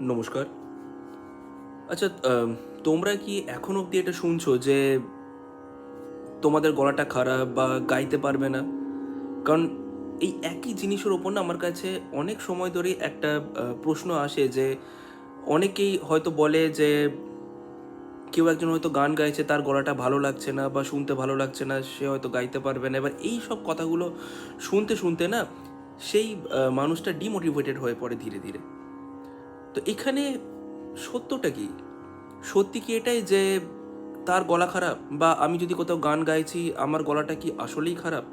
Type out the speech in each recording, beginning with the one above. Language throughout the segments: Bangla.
নমস্কার। আচ্ছা তোমরা কি এখন অবধি এটা শুনছো যে তোমাদের গলাটা খারাপ বা গাইতে পারবে না? কারণ এই একই জিনিসের ওপর না আমার কাছে অনেক সময় ধরেই একটা প্রশ্ন আসে যে অনেকেই হয়তো বলে যে কেউ একজন হয়তো গান গাইছে, তার গলাটা ভালো লাগছে না বা শুনতে ভালো লাগছে না, সে হয়তো গাইতে পারবে না। এবার এই সব কথাগুলো শুনতে শুনতে না সেই মানুষটা ডিমোটিভেটেড হয়ে পড়ে ধীরে ধীরে। তো এখানে সত্যটা কি? সত্যি কি এটাই যে তার গলা খারাপ? বা আমি যদি কোথাও গান গাইছি, আমার গলাটা কি আসলেই খারাপ?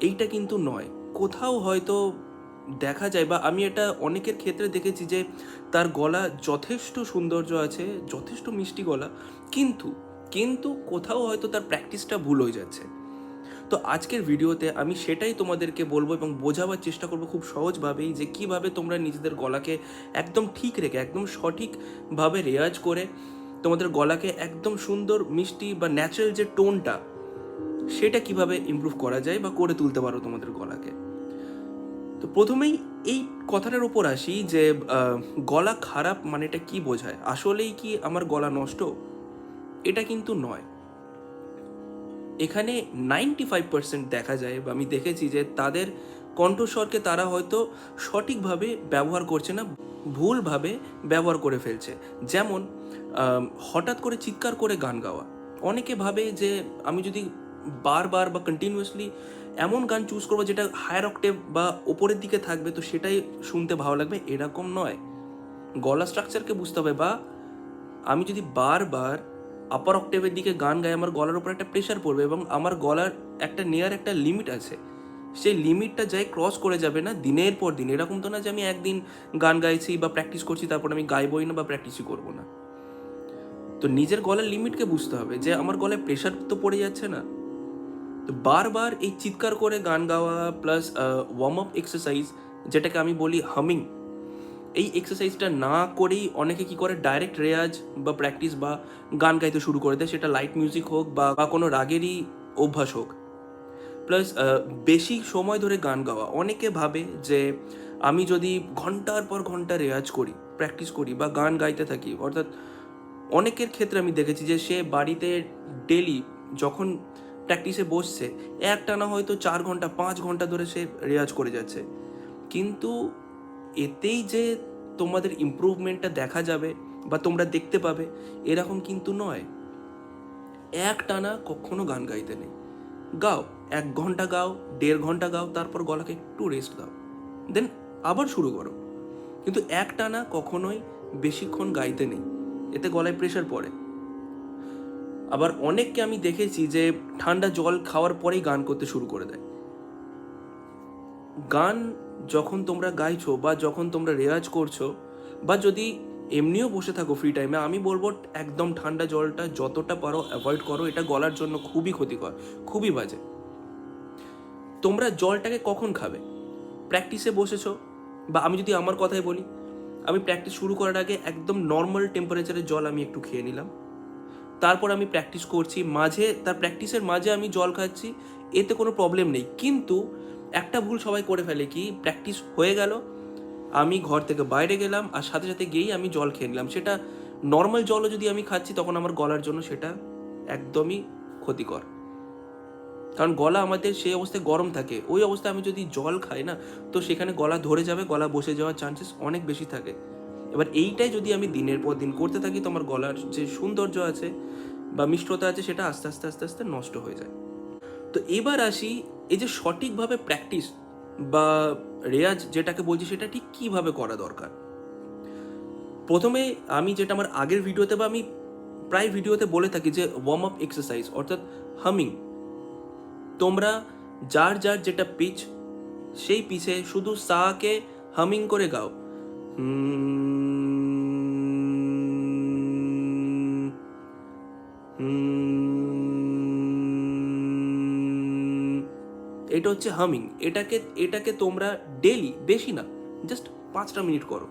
এইটা কিন্তু নয়। কোথাও হয়তো দেখা যায় বা আমি এটা অনেকের ক্ষেত্রে দেখেছি যে তার গলা যথেষ্ট সৌন্দর্য আছে, যথেষ্ট মিষ্টি গলা, কিন্তু কিন্তু কোথাও হয়তো তার প্র্যাকটিসটা ভুল হয়ে যাচ্ছে। তো আজকের ভিডিওতে আমি সেটাই তোমাদেরকে বলব এবং বোঝাবার চেষ্টা করব খুব সহজভাবেই যে কীভাবে তোমরা নিজেদের গলাকে একদম ঠিক রেখে, একদম সঠিকভাবে রেয়াজ করে তোমাদের গলাকে একদম সুন্দর, মিষ্টি বা ন্যাচারাল যে টোনটা, সেটা কীভাবে ইমপ্রুভ করা যায় বা করে তুলতে পারো তোমাদের গলাকে। তো প্রথমেই এই কথাটার উপর আসি যে গলা খারাপ মানেটা কি বোঝায়? আসলেই কি আমার গলা নষ্ট? এটা কিন্তু নয়। এখানে নাইনটি ফাইভ পার্সেন্ট দেখা যায় বা আমি দেখেছি যে তাদের কণ্ঠস্বরকে তারা হয়তো সঠিকভাবে ব্যবহার করছে না, ভুলভাবে ব্যবহার করে ফেলছে। যেমন হঠাৎ করে চিৎকার করে গান গাওয়া। অনেকে ভাবে যে আমি যদি বারবার বা কন্টিনিউয়াসলি এমন গান চুজ করব যেটা হায়ার অক্টেভ বা ওপরের দিকে থাকবে, তো সেটাই শুনতে ভালো লাগবে, এরকম নয়। গলা স্ট্রাকচারকে বুঝতে হবে বা আমি যদি বারবার আপার অক্টেভের দিকে গান গাই আমার গলার উপর একটা প্রেশার পড়বে এবং আমার গলার একটা নেয়ার একটা লিমিট আছে। সেই লিমিটটা যাই ক্রস করে যাবে না দিনের পর দিন। এরকম তো না যে আমি একদিন গান গাইছি বা প্র্যাকটিস করছি, তারপর আমি গাইবই না বা প্র্যাকটিসই করব না। তো নিজের গলার লিমিটকে বুঝতে হবে যে আমার গলায় প্রেশার তো পড়ে যাচ্ছে না। তো বারবার এই চিৎকার করে গান গাওয়া প্লাস ওয়ার্ম আপ এক্সারসাইজ যেটাকে আমি বলি হামিং এই এক্সারসাইজটা না করেই অনেকে কি করে? ডাইরেক্ট রেয়াজ বা প্র্যাকটিস বা গান গাইতে শুরু করে দেয়। সেটা লাইট মিউজিক হোক বা বা কোনো রাগেরই অভ্যাস হোক। প্লাস বেশি সময় ধরে গান গাওয়া। অনেকে ভাবে যে আমি যদি ঘণ্টার পর ঘণ্টা রেয়াজ করি প্র্যাকটিস করি বা গান গাইতে থাকি, অর্থাৎ অনেকের ক্ষেত্রে আমি দেখেছি যে সে বাড়িতে ডেলি যখন প্র্যাকটিসে বসছে, একটা না হয়তো চার ঘণ্টা, পাঁচ ঘণ্টা ধরে সে রেয়াজ করে যাচ্ছে। কিন্তু এতেই যে তোমাদের ইমপ্রুভমেন্টটা দেখা যাবে বা তোমরা দেখতে পাবে, এরকম কিন্তু নয়। এক টানা কখনো গান গাইতে নেই। গাও, এক ঘণ্টা গাও, দেড় ঘণ্টা গাও, তারপর গলাকে একটু রেস্ট দাও। দেন আবার শুরু করো। কিন্তু এক টানা কখনোই বেশিক্ষণ গাইতে নেই। এতে গলায় প্রেশার পড়ে। আবার অনেককে আমি দেখেছি যে ঠান্ডা জল খাওয়ার পরেই গান করতে শুরু করে দেয়। গান যখন তোমরা গাইছো বা যখন তোমরা রেওয়াজ করছ, বা যদি এমনিও বসে থাকো ফ্রি টাইমে আমি বলব একদম ঠান্ডা জলটা যতটা পারো অ্যাভয়েড করো, এটা গলার জন্য খুবই ক্ষতিকর, খুবই বাজে। তোমরা জলটাকে কখন খাবে? প্র্যাকটিসে বসেছো? বা আমি যদি আমার কথাই বলি, আমি প্র্যাকটিস শুরু করার আগে একদম নর্মাল টেম্পারেচারের জল আমি একটু খেয়ে নিলাম। তারপর আমি প্র্যাকটিস করছি, মাঝে, তার প্র্যাকটিসের মাঝে আমি জল খাচ্ছি, এতে কোনো প্রবলেম নেই। কিন্তু একটা ভুল সবাই করে ফেলে কি প্র্যাকটিস হয়ে গেল, আমি ঘর থেকে বাইরে গেলাম আর সাথে সাথে গিয়েই আমি জল খেয়ে নিলাম। সেটা নর্মাল জলও যদি আমি খাচ্ছি তখন আমার গলার জন্য সেটা একদমই ক্ষতিকর। কারণ গলা আমাদের সেই অবস্থায় গরম থাকে, ওই অবস্থায় আমি যদি জল খাই না, তো সেখানে গলা ধরে যাবে, গলা বসে যাওয়ার চান্সেস অনেক বেশি থাকে। এবার এইটাই যদি আমি দিনের পর দিন করতে থাকি, তো আমার গলার যে সৌন্দর্য আছে বা মিষ্টতা আছে, সেটা আস্তে আস্তে আস্তে আস্তে নষ্ট হয়ে যায়। তো এবার আসি এই যে সঠিকভাবে প্র্যাকটিস বা রেয়াজ যেটাকে বলছি সেটা ঠিক কীভাবে করা দরকার? প্রথমে আমি যেটা আমার আগের ভিডিওতে বা আমি প্রায় ভিডিওতে বলে থাকি যে ওয়ার্ম আপ এক্সারসাইজ অর্থাৎ হামিং তোমরা যার যার যেটা পিচ সেই পিছে শুধু সাকে হামিং করে গাও। এটা হচ্ছে হামিং। এটাকে এটাকে তোমরা ডেলি বেশি না জাস্ট পাঁচটা মিনিট করো।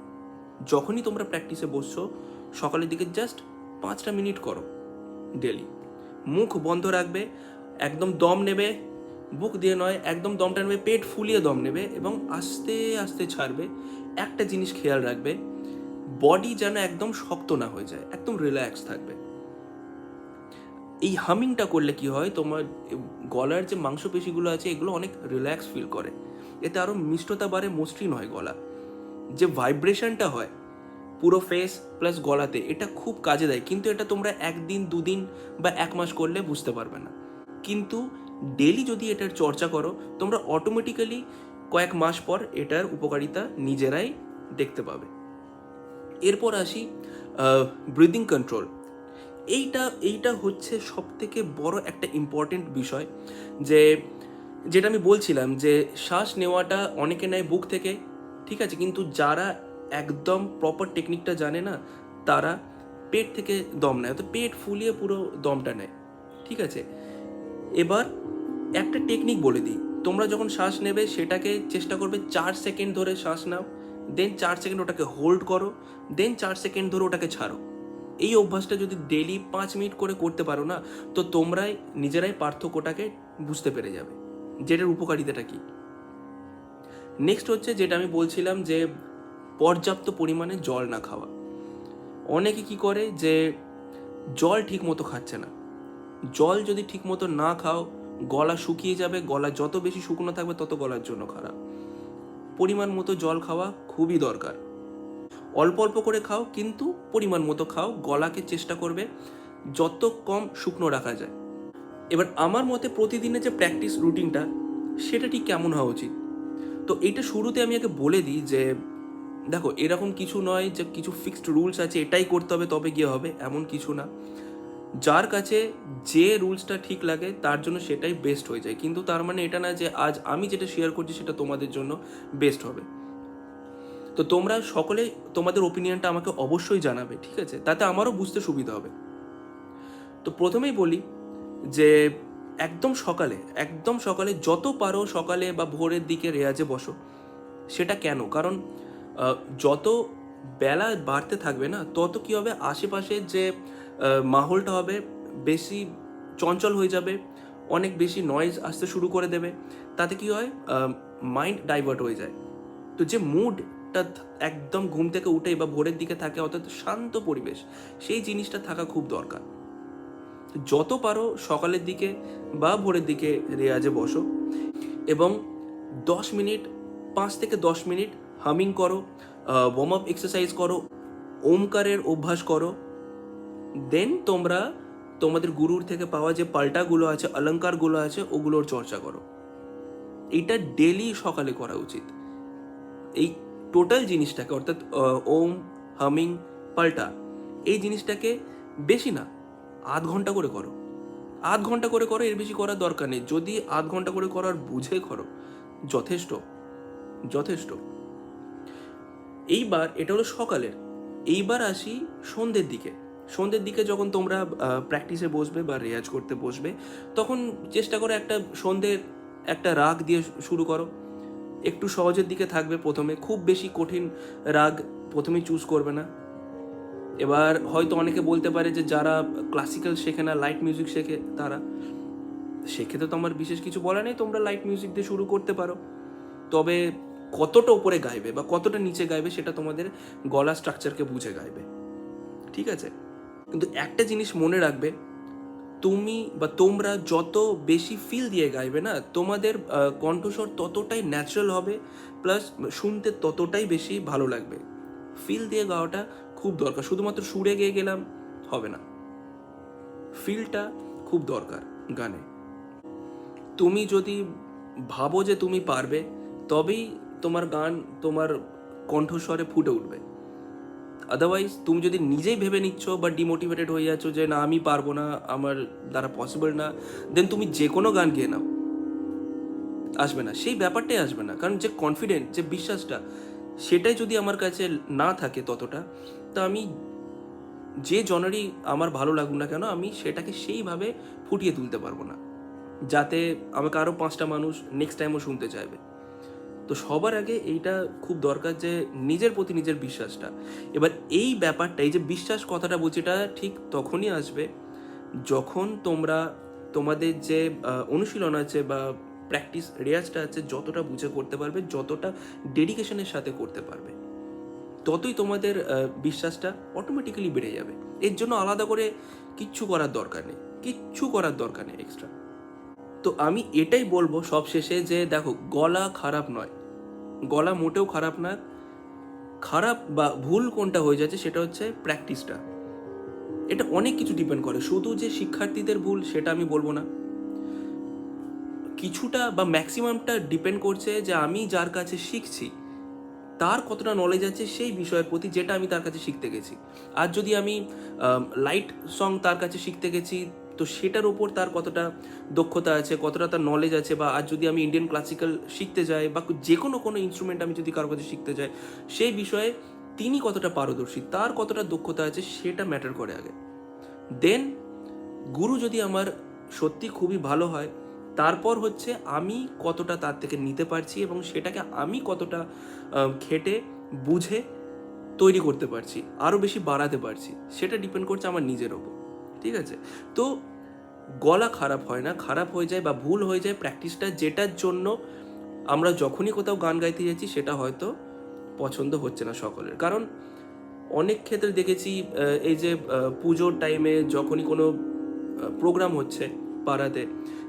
যখনই তোমরা প্র্যাকটিসে বসছো, সকালের দিকে জাস্ট পাঁচটা মিনিট করো ডেলি মুখ বন্ধ রাখবে, একদম দম নেবে, বুক দিয়ে নয়, একদম দমটা নেবে, পেট ফুলিয়ে দম নেবে এবং আস্তে আস্তে ছাড়বে। একটা জিনিস খেয়াল রাখবে বডি যেন একদম শক্ত না হয়ে যায়, একদম রিল্যাক্স থাকবে। এই হামিংটা করলে কি হয়? তোমার গলার যে মাংসপেশিগুলো আছে, এগুলো অনেক রিল্যাক্স ফিল করে। এতে আরও মিষ্টতা বাড়ে, মসৃণ হয় গলা। যে ভাইব্রেশনটা হয়, পুরো ফেস প্লাস গলাতে, এটা খুব কাজে দেয়। কিন্তু এটা তোমরা একদিন, দুদিন বা এক মাস করলে বুঝতে পারবে না। কিন্তু ডেলি যদি এটার চর্চা করো, তোমরা অটোমেটিক্যালি কয়েক মাস পর এটার উপকারিতা নিজেরাই দেখতে পাবে। এরপর আসি ব্রিদিং কন্ট্রোল এইটা এইটা হচ্ছে সব থেকে বড় একটা ইম্পর্টেন্ট বিষয় যে, যেটা আমি বলছিলাম যে, শ্বাস নেওয়াটা অনেকে নেয় বুক থেকে, ঠিক আছে? কিন্তু যারা একদম প্রপার টেকনিকটা জানে না, তারা পেট থেকে দম নেয় তো পেট ফুলিয়ে পুরো দমটা নেয়, ঠিক আছে? এবার একটা টেকনিক বলে দিই, তোমরা যখন শ্বাস নেবে, সেটাকে চেষ্টা করবে চার সেকেন্ড ধরে শ্বাস নাও দেন চার সেকেন্ড ওটাকে হোল্ড করো দেন চার সেকেন্ড ধরে ওটাকে ছাড়ো। এই অভ্যাসটা যদি ডেলি পাঁচ মিনিট করে করতে পারো না, তো তোমরাই নিজেরাই পার্থক্যটাকে বুঝতে পেরে যাবে। যেটার উপকারিতাটা কি? নেক্সট হচ্ছে যেটা আমি বলছিলাম যে, পর্যাপ্ত পরিমাণে জল না খাওয়া। অনেকে কি করে যে, জল ঠিক মতো খাচ্ছে না। জল যদি ঠিক মতো না খাও, গলা শুকিয়ে যাবে, গলা যত বেশি শুকনো থাকবে তত গলার জন্য খারাপ। পরিমাণ মতো জল খাওয়া খুবই দরকার। অল্প অল্প করে খাও, কিন্তু পরিমাণ মতো খাও, গলাকে চেষ্টা করবে যত কম শুকনো রাখা যায়। এবার আমার মতে প্রতিদিনের যে প্র্যাকটিস রুটিনটা সেটা ঠিক কেমন হওয়া উচিত? তো এইটা শুরুতে আমি আগে বলে দিই যে, দেখো, এরকম কিছু নয় যে কিছু ফিক্সড রুলস আছে, এটাই করতে হবে, তবে গিয়ে হবে, এমন কিছু না। যার কাছে যে রুলসটা ঠিক লাগে, তার জন্য সেটাই বেস্ট হয়ে যায়। কিন্তু তার মানে এটা না যে আজ আমি যেটা শেয়ার করছি, সেটা তোমাদের জন্য বেস্ট হবে। তো তোমরা সকলে তোমাদের ওপিনিয়নটা আমাকে অবশ্যই জানাবে, ঠিক আছে? তাতে আমারও বুঝতে সুবিধা হবে। তো প্রথমেই বলি যে একদম সকালে একদম সকালে যত পারো সকালে বা ভোরের দিকে রেয়াজে বসো। সেটা কেন? কারণ যত বেলা বাড়তে থাকবে না, তত কি হবে? আশেপাশের যে মাহলটা হবে বেশি চঞ্চল হয়ে যাবে, অনেক বেশি নয়েজ আসতে শুরু করে দেবে। তাতে কি হয়? মাইন্ড ডাইভার্ট হয়ে যায়। তো যে মুডটা একদম ঘুম থেকে উঠে বা ভোরের দিকে থাকে, অর্থাৎ শান্ত পরিবেশ, সেই জিনিসটা থাকা খুব দরকার। যত পারো সকালের দিকে বা ভোরের দিকে রেয়াজে বসো এবং দশ মিনিট, পাঁচ থেকে দশ মিনিট হামিং করো ওয়ার্ম আপ এক্সারসাইজ করো, ওমকারের অভ্যাস করো। দেন তোমরা তোমাদের গুরুর থেকে পাওয়া যে পাল্টাগুলো আছে, অলঙ্কারগুলো আছে, ওগুলোর চর্চা করো। এটা ডেলি সকালে করা উচিত। এই টোটাল জিনিসটাকে, অর্থাৎ ওম, হামিং, পাল্টা, এই জিনিসটাকে বেশি না, আধ ঘণ্টা করে করো। আধ ঘণ্টা করে করো, এর বেশি করার দরকার নেই। যদি আধ ঘণ্টা করে করার বুঝে করো, যথেষ্ট যথেষ্ট। এইবার, এটা হলো সকালের, এইবার আসি সন্ধ্যের দিকে। সন্ধ্যের দিকে যখন তোমরা প্র্যাকটিসে বসবে বা রেয়াজ করতে বসবে, তখন চেষ্টা করো একটা সন্ধ্যের একটা রাগ দিয়ে শুরু করো। একটু সহজের দিকে থাকবে প্রথমে। খুব বেশি কঠিন রাগ প্রথমেই চুজ করবে না। এবার হয়তো অনেকে বলতে পারে যে যারা ক্লাসিক্যাল শেখে না লাইট মিউজিক শেখে তারা, সেক্ষেত্রে তো আমার বিশেষ কিছু বলা নেই, তোমরা লাইট মিউজিক দিয়ে শুরু করতে পারো। তবে কতটা উপরে গাইবে বা কতটা নিচে গাইবে সেটা তোমাদের গলা স্ট্রাকচারকে বুঝে গাইবে। ঠিক আছে? কিন্তু একটা জিনিস মনে রাখবে তুমি বা তোমরা যত বেশি ফিল দিয়ে গাইবে না, তোমাদের কণ্ঠস্বর ততটাই ন্যাচারাল হবে প্লাস শুনতে ততটাই বেশি ভালো লাগবে। ফিল দিয়ে গাওয়াটা খুব দরকার। শুধুমাত্র সুরে গেয়ে গেলাম হবে না। ফিলটা খুব দরকার গানে। তুমি যদি ভাবো যে তুমি পারবে, তবেই তোমার গান তোমার কণ্ঠস্বরে ফুটে উঠবে। আদারওয়াইজ তুমি যদি নিজেই ভেবে নিচ্ছ বা ডিমোটিভেটেড হয়ে যাচ্ছ যে না, আমি পারব না, আমার দ্বারা পসিবল না দেন তুমি যে কোনো গান গেয়ে নাও। আসবে না। সেই ব্যাপারটাই আসবে না। কারণ যে কনফিডেন্ট যে বিশ্বাসটা, সেটাই যদি আমার কাছে না থাকে ততটা, তা আমি যে জনেরই আমার ভালো লাগুক না কেন, আমি সেটাকে সেইভাবে ফুটিয়ে তুলতে পারব না। যাতে আমাকে আরও পাঁচটা মানুষ নেক্সট টাইমও শুনতে চাইবে। তো সবার আগে এইটা খুব দরকার যে নিজের প্রতি নিজের বিশ্বাসটা। এবার এই ব্যাপারটা, এই যে বিশ্বাস কথাটা বলছি, এটা ঠিক তখনই আসবে যখন তোমরা তোমাদের যে অনুশীলন আছে বা প্র্যাকটিস রেয়াজটা আছে, যতটা বুঝে করতে পারবে, যতটা ডেডিকেশনের সাথে করতে পারবে, ততই তোমাদের বিশ্বাসটা অটোমেটিক্যালি বেড়ে যাবে। এর জন্য আলাদা করে কিচ্ছু করার দরকার নেই, কিচ্ছু করার দরকার নেই এক্সট্রা তো আমি এটাই বলব সব শেষে যে, দেখো, গলা খারাপ নয়। গলা মোটেও খারাপ না। খারাপ বা ভুল কোনটা হয়ে যাচ্ছে সেটা হচ্ছে প্র্যাকটিসটা এটা অনেক কিছু ডিপেন্ড করে। শুধু যে শিক্ষার্থীদের ভুল সেটা আমি বলব না। কিছুটা বা ম্যাক্সিমামটা ডিপেন্ড করছে যে আমি যার কাছে শিখছি, তার কতটা নলেজ আছে সেই বিষয়ের প্রতি যেটা আমি তার কাছে শিখতে গেছি। আর যদি আমি লাইট সং তার কাছে শিখতে গেছি তো সেটার ওপর তার কতটা দক্ষতা আছে, কতটা তার নলেজ আছে বা আর যদি আমি ইন্ডিয়ান ক্লাসিক্যাল শিখতে যাই বা যে কোনো কোনো ইনস্ট্রুমেন্ট আমি যদি কারও কাছে শিখতে যাই, সেই বিষয়ে তিনি কতটা পারদর্শী, তার কতটা দক্ষতা আছে সেটা ম্যাটার করে আগে। দেন গুরু যদি আমার সত্যি খুবই ভালো হয়, তারপর হচ্ছে আমি কতটা তার থেকে নিতে পারছি এবং সেটাকে আমি কতটা খেটে, বুঝে তৈরি করতে পারছি আরও বেশি বাড়াতে পারছি, সেটা ডিপেন্ড করছে আমার নিজের ওপর। ঠিক আছে? তো গলা খারাপ হয় না, খারাপ হয়ে যায় বা ভুল হয়ে যায় প্র্যাকটিসটা যেটার জন্য আমরা যখনই কোথাও গান গাইতে যাচ্ছি সেটা হয়তো পছন্দ হচ্ছে না সকলের। কারণ অনেক ক্ষেত্রে দেখেছি এই যে পুজোর টাইমে যখনই কোনো প্রোগ্রাম হচ্ছে পাড়াতে,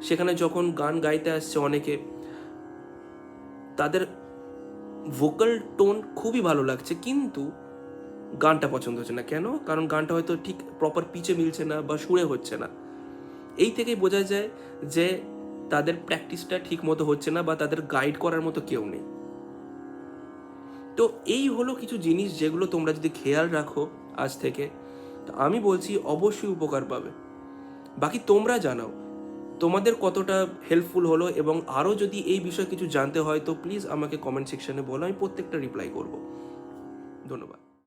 সেখানে যখন গান গাইতে আসছে অনেকে, তাদের ভোকাল টোন খুবই ভালো লাগছে। কিন্তু গানটা পছন্দ হচ্ছে না। কেন? কারণ গানটা হয়তো ঠিক প্রপার পিচে মিলছে না বা সুরে হচ্ছে না। এই থেকেই বোঝা যায় যে তাদের প্র্যাকটিসটা ঠিক মতো হচ্ছে না বা তাদের গাইড করার মতো কেউ নেই। তো এই হলো কিছু জিনিস যেগুলো তোমরা যদি খেয়াল রাখো আজ থেকে, তো আমি বলছি অবশ্যই উপকার পাবে। বাকি তোমরা জানাও, তোমাদের কতটা হেল্পফুল হলো এবং আরও যদি এই বিষয়ে কিছু জানতে হয়, তো প্লিজ আমাকে কমেন্ট সেকশনে বলো, আমি প্রত্যেকটা রিপ্লাই করব। ধন্যবাদ।